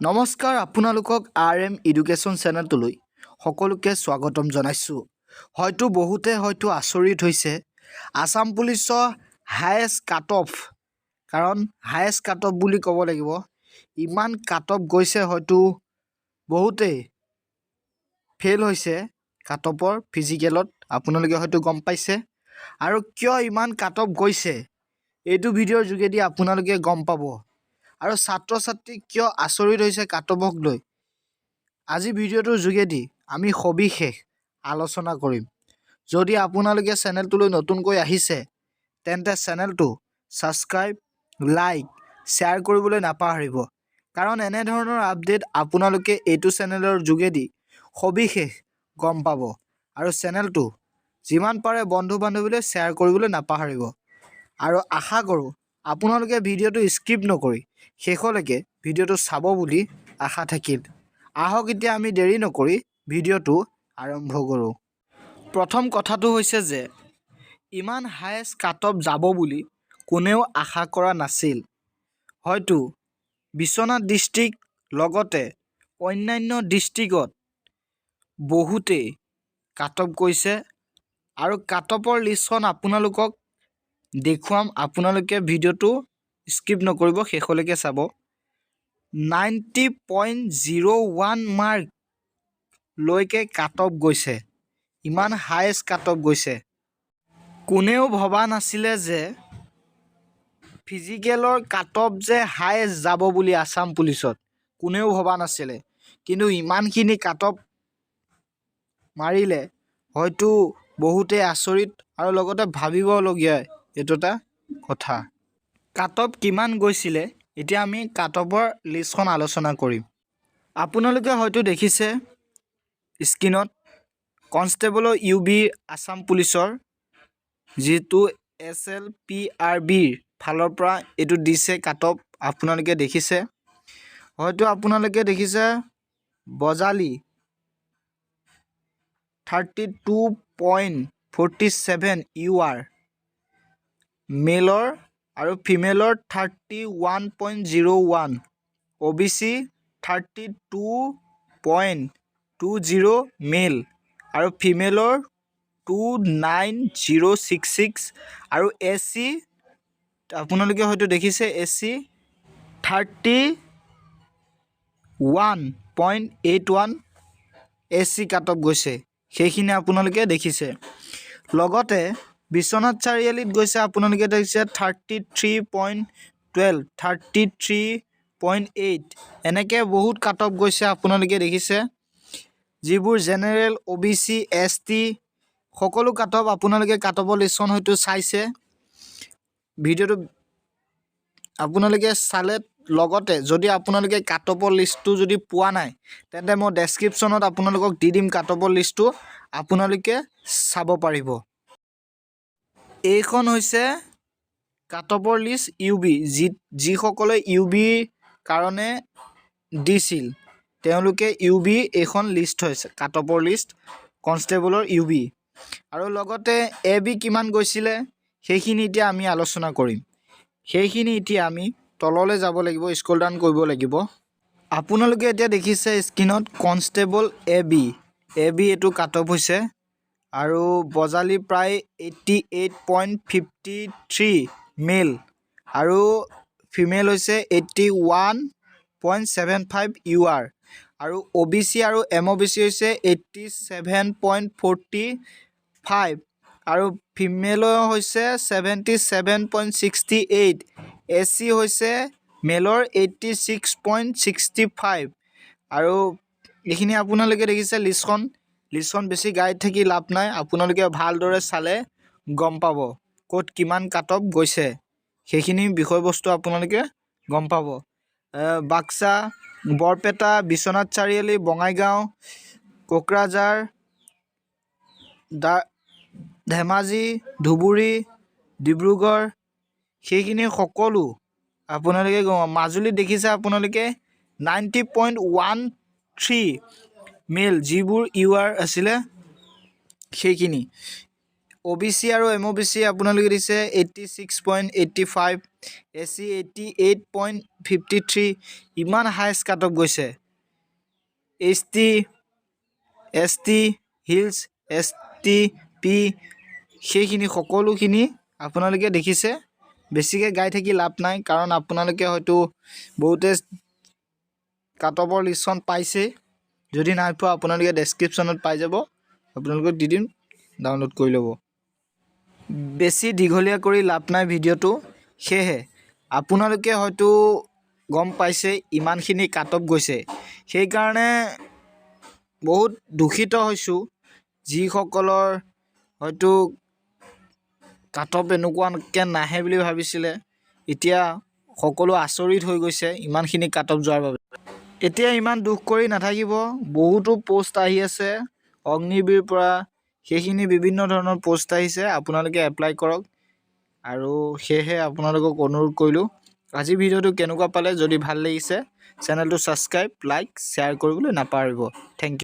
নমস্কাৰ আপোনালোকক R M education চেনেলটোলৈ সকলোকে স্বাগতম জনাইছোঁ। হয়তো বহুতে হয়তো আচৰিত হৈছে আছাম পুলিচৰ হায়েষ্ট কাট অফ, কাৰণ হায়েষ্ট কাট অফ বুলি ক'ব লাগিব, ইমান কাট অফ গৈছে হয়তো বহুতেই ফেইল হৈছে কাট অফৰ ফিজিকেলত, আপোনালোকে হয়তো গম পাইছে। আৰু কিয় ইমান কাট অফ গৈছে, এইটো ভিডিঅ'ৰ যোগেদি আপোনালোকে গম পাব। আৰু ছাত্ৰ ছাত্ৰী কিয় আচৰিত হৈছে কাটবক লৈ? আজি ভিডিঅ'টোৰ যোগেদি আমি সবিশেষ আলোচনা কৰিম। যদি আপোনালোকে চেনেলটোলৈ নতুনকৈ আহিছে, তেন্তে চেনেলটো ছাবস্ক্ৰাইব, লাইক, শ্বেয়াৰ কৰিবলৈ নাপাহৰিব। কাৰণ এনেধৰণৰ আপডেট আপোনালোকে এইটো চেনেলৰ যোগেদি সবিশেষ গম পাব আৰু চেনেলটো যিমান পাৰে বন্ধু বান্ধৱীলৈ শ্বেয়াৰ কৰিবলৈ নাপাহৰিব। আৰু আশা কৰোঁ আপোনালোকে ভিডিঅ'টো স্কিপ নকৰি শেষলৈকে ভিডিঅ'টো চাব বুলি আশা থাকিল। আহক এতিয়া আমি দেৰি নকৰি ভিডিঅ'টো আৰম্ভ কৰোঁ। প্ৰথম কথাটো হৈছে যে, ইমান হায়েষ্ট কাট অফ যাব বুলি কোনেও আশা কৰা নাছিল। হয়তো বিশ্বনাথ ডিষ্ট্ৰিক্ট লগতে অন্যান্য ডিষ্ট্ৰিক্টত বহুতেই কাট অফ গৈছে আৰু কাট লিষ্টখন আপোনালোকক দেখুৱাম, আপোনালোকে ভিডিঅ'টো স্কিপ নকৰিব, শেষলৈকে চাব। নাইণ্টি পইণ্ট জিৰ' ওৱান মাৰ্কলৈকে কাট অফ গৈছে। ইমান হায়েষ্ট কাট অফ গৈছে। কোনেও ভবা নাছিলে যে ফিজিকেলৰ কাট যে হায়েষ্ট যাব বুলি আছাম পুলিচত, কোনেও ভবা নাছিলে। কিন্তু ইমানখিনি কাট অফ মাৰিলে হয়তো বহুতেই আচৰিত আৰু লগতে ভাবিবলগীয়া এইটো এটা কথা। কাট অফ কিমান গৈছিলে, এতিয়া আমি কাট অফৰ লিষ্টখন আলোচনা কৰিম। আপোনালোকে হয়তো দেখিছে, স্ক্ৰীণত কনষ্টেবলৰ ইউ বি আছাম পুলিচৰ যিটো এছ এল পি আৰ বিৰ ফালৰ পৰা এইটো দিছে কাট অফ আপোনালোকে দেখিছে। হয়তো আপোনালোকে দেখিছে, Bajali thirty two point forty seven U R মেলৰ আৰু ফিমেলৰ thirty one point zero' one O' B C thirty two point two zero' male আৰু ফিমেলৰ two nine zero' six six আৰু এছ চি আপোনালোকে হয়তো দেখিছে S C thirty one point eight one S C cut off গৈছে, সেইখিনি আপোনালোকে দেখিছে। লগতে বিশ্বনাথ চাৰিআলিত গৈছে আপোনালোকে দেখিছে thirty three point twelve thirty three point eight এনেকৈ বহুত কাট অফ গৈছে আপোনালোকে দেখিছে। যিবোৰ general, O' B C, S T, সকলো কাট অফ আপোনালোকে কাট অফৰ লিষ্টখন হয়তো চাইছে। ভিডিঅ'টো আপোনালোকে চালে লগতে যদি আপোনালোকে কাট অফৰ লিষ্টটো যদি পোৱা নাই, তেন্তে মই ডেছক্ৰিপশ্যনত আপোনালোকক দি দিম কাট অফৰ লিষ্টটো। আপোনালোকে চাব পাৰিব। এইখন হৈছে কাট অফৰ লিষ্ট ইউ বি, যি, যিসকলে ইউ বিৰ কাৰণে দিছিল। তেওঁলোকে ইউ বি এইখন লিষ্ট হৈছে কাট অফৰ লিষ্ট, কনষ্টেবলৰ ইউ বি। আৰু লগতে এ বি কিমান গৈছিলে, সেইখিনি এতিয়া আমি আলোচনা কৰিম। সেইখিনি এতিয়া আমি তললৈ যাব লাগিব, স্ক্ৰল ডাউন কৰিব লাগিব। আপোনালোকে এতিয়া দেখিছে স্ক্ৰীণত constable A B. A B এইটো কাট অফ হৈছে। আৰু বজালী প্ৰায় eighty eight point fifty three male আৰু ফিমেল হৈছে eighty one point seven five U R আৰু অ' বি চি আৰু এম অ' বি চি হৈছে eighty seven point forty five আৰু ফিমেলৰ হৈছে seventy seven point sixty eight S C হৈছে মেলৰ eighty six point sixty five আৰু এইখিনি আপোনালোকে দেখিছে লিষ্টখন লিষ্টখন বেছি গাইড থাকি লাভ নাই। আপোনালোকে ভালদৰে চালে গম পাব ক'ত কিমান কাট অফ গৈছে। সেইখিনি বিষয়বস্তু আপোনালোকে গম পাব। বাক্সা, বৰপেটা, বিশ্বনাথ চাৰিআলি, বঙাইগাঁও, কোকৰাঝাৰ, দা, ধেমাজি, ধুবুৰী, ডিব্ৰুগড়, সেইখিনি সকলো আপোনালোকে মাজুলীত দেখিছে আপোনালোকে ninety point one three male, যিবোৰ ইউ আৰ আছিলে, সেইখিনি। অ' বি চি আৰু এম অ' বি চি আপোনালোকে দিছে eighty six point eighty five, A C eighty eight point fifty three, Iman highest cut off গৈছে। H T, S T, hills, S T, P, সেইখিনি সকলোখিনি আপোনালোকে দেখিছে। বেছিকৈ গাই থাকি লাভ নাই, কাৰণ আপোনালোকে হয়তো বহুতে কাট অফৰ লিষ্টখন পাইছেই। যদি নাই পোৱা আপোনালোকে ডেছক্ৰিপশ্যনত পাই যাব। আপোনালোকক দি দিম ডাউনলোড কৰি ল'ব। বেছি দীঘলীয়া কৰি লাভ নাই ভিডিঅ'টো। সেয়েহে আপোনালোকে হয়তো গম পাইছে ইমানখিনি কাট অফ গৈছে। সেইকাৰণে বহুত দূষিত হৈছোঁ যিসকলৰ হয়তো কাট অফ এনেকুৱাকৈ নাহে বুলি ভাবিছিলে। এতিয়া সকলো আচৰিত হৈ গৈছে ইমানখিনি কাট অফ যোৱাৰ বাবে। এতিয়া ইমান দুখ কৰি নাথাকিব। বহুতো পষ্ট আহি আছে। অগ্নিবীৰ পৰা সেইখিনি বিভিন্ন ধৰণৰ পষ্ট আহিছে। আপোনালোকে এপ্লাই কৰক। আৰু সেয়েহে আপোনালোকক অনুৰোধ কৰিলোঁ। আজি ভিডিঅ'টো কেনেকুৱা পালে, যদি ভালো লাগিছে চেনেলটো ছাবস্ক্ৰাইব লাইক শ্বেয়াৰ কৰিবলৈ নাপাহৰিব। Thank you